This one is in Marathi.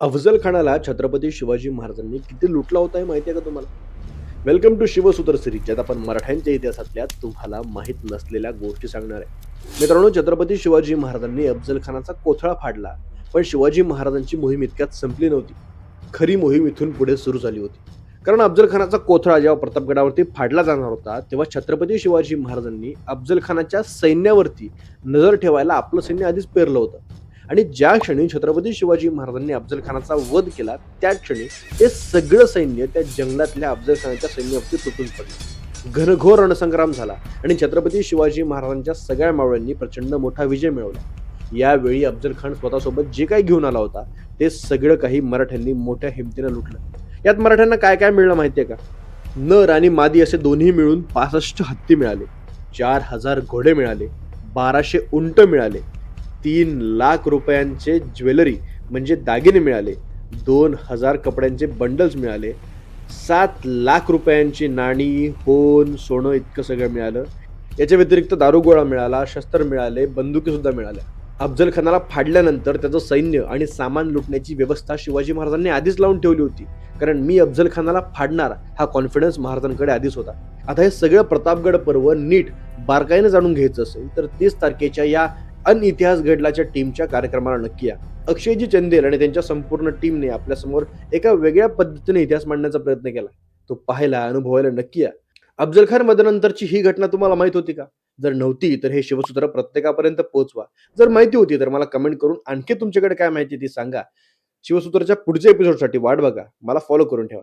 अफजल खानाला छत्रपती शिवाजी महाराजांनी किती लुटला होता हे माहिती आहे का तुम्हाला? वेलकम टू शिवसूत्र सिरीज ज्यात आपण मराठ्यांच्या इतिहासातल्या तुम्हाला माहीत नसलेल्या गोष्टी सांगणार आहे. मित्रांनो छत्रपती शिवाजी महाराजांनी अफजल खानाचा कोथळा फाडला पण शिवाजी महाराजांची मोहीम इतक्यात संपली नव्हती. खरी मोहीम इथून पुढे सुरू झाली होती. कारण अफजल खानाचा कोथळा जेव्हा प्रतापगडावरती फाडला जाणार होता तेव्हा छत्रपती शिवाजी महाराजांनी अफजल खानाच्या सैन्यावरती नजर ठेवायला आपलं सैन्य आधीच पेरलं होतं. आणि ज्या क्षणी छत्रपती शिवाजी महाराजांनी अफजल खानाचा वध केला त्या क्षणी हे सगळं सैन्य त्या जंगलातल्या अफजल खानाच्या सैन्यावरती तुटून पडलं. घनघोर रणसंग्राम झाला आणि छत्रपती शिवाजी महाराजांच्या सगळ्या मावळ्यांनी प्रचंड मोठा विजय मिळवला. यावेळी अफजल खान स्वतःसोबत जे काही घेऊन आला होता ते सगळं काही मराठ्यांनी मोठ्या हिमतीनं लुटलं. यात मराठ्यांना काय काय मिळलं माहितीये का? नर आणि मादी असे दोन्ही मिळून पासष्ट हत्ती मिळाले चार हजार घोडे मिळाले बाराशे उंट मिळाले तीन लाख रुपयांचे ज्वेलरी म्हणजे दागिने मिळाले. दोन हजार कपड्यांचे बंडल्स मिळाले. सात लाख रुपयांची नाणी होन सोनं इतकं सगळं मिळालं. याच्या व्यतिरिक्त दारुगोळा मिळाला शस्त्र मिळाले बंदुकीसुद्धा मिळाल्या. अफजल खानाला फाडल्यानंतर त्याचं सैन्य आणि सामान लुटण्याची व्यवस्था शिवाजी महाराजांनी आधीच लावून ठेवली होती. कारण मी अफजल खानाला फाडणार हा कॉन्फिडन्स महाराजांकडे आधीच होता. आता हे सगळं प्रतापगड पर्व नीट बारकाईनं जाणून घ्यायचं असेल तर तीस तारखेच्या या अन इतिहास घडलाच्या टीमच्या कार्यक्रमाला नक्की या. अक्षयजी चंदेल आणि त्यांच्या संपूर्ण टीमने आपल्यासमोर एका वेगळ्या पद्धतीने इतिहास मांडण्याचा प्रयत्न केला. तो पाहायला अनुभवायला नक्की या. अफजल खान मदनंतरची ही घटना तुम्हाला माहीत होती का? जर नव्हती तर हे शिवसूत्र प्रत्येकापर्यंत पोहोचवा. जर माहिती होती तर मला कमेंट करून आणखी तुमच्याकडे काय माहिती ती सांगा. शिवसूत्राच्या पुढच्या एपिसोडसाठी वाट बघा. मला फॉलो करून ठेवा.